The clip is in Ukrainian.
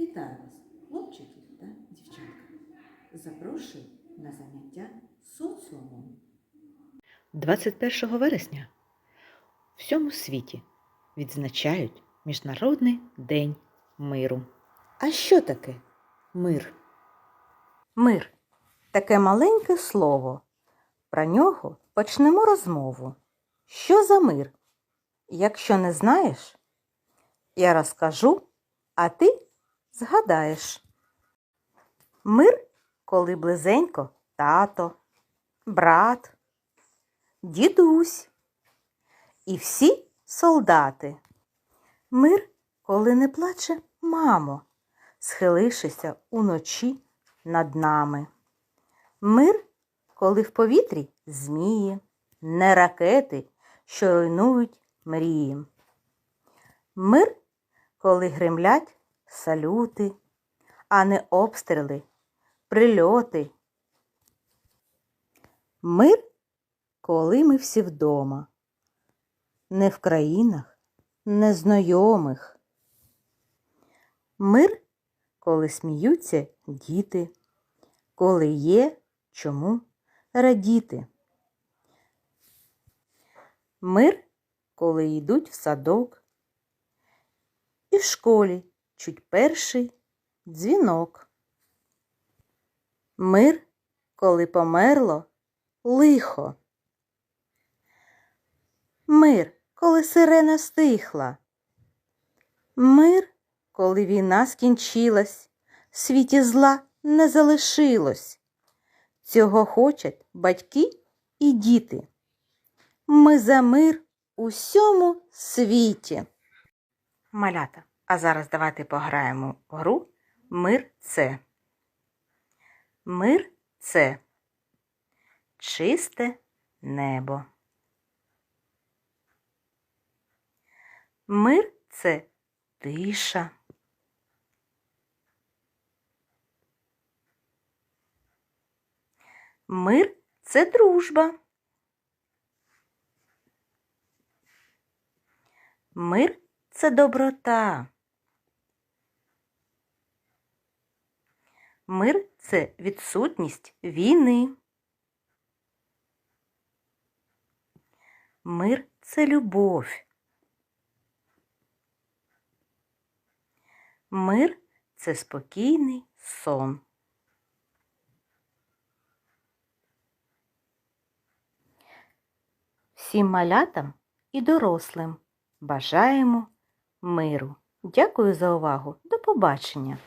Вітаю вас, хлопчики та дівчатка. Запрошую на заняття соціумом. 21 вересня в всьому світі відзначають Міжнародний день миру. А що таке мир? Мир таке маленьке слово. Про нього почнемо розмову. Що за мир? Якщо не знаєш, я розкажу, а ти згадаєш. Мир, коли близенько тато, брат, дідусь і всі солдати. Мир, коли не плаче мамо, схилившися уночі над нами. Мир, коли в повітрі змії, не ракети, що руйнують мрії. Мир, коли гремлять салюти, а не обстріли, прильоти. Мир, коли ми всі вдома, не в країнах незнайомих. Мир, коли сміються діти, коли є чому радіти. Мир, коли йдуть в садок, і в школі чуть перший дзвінок. Мир, коли померло лихо. Мир, коли сирена стихла. Мир, коли війна скінчилась, світі зла не залишилось. Цього хочуть батьки і діти. Ми за мир у всьому світі. Малята, а зараз давайте пограємо в гру Мир це. Мир це чисте небо. Мир це тиша. Мир це дружба. Мир це доброта. Мир це відсутність війни. Мир це любов. Мир це спокійний сон. Всім малятам і дорослим бажаємо миру. Дякую за увагу. До побачення!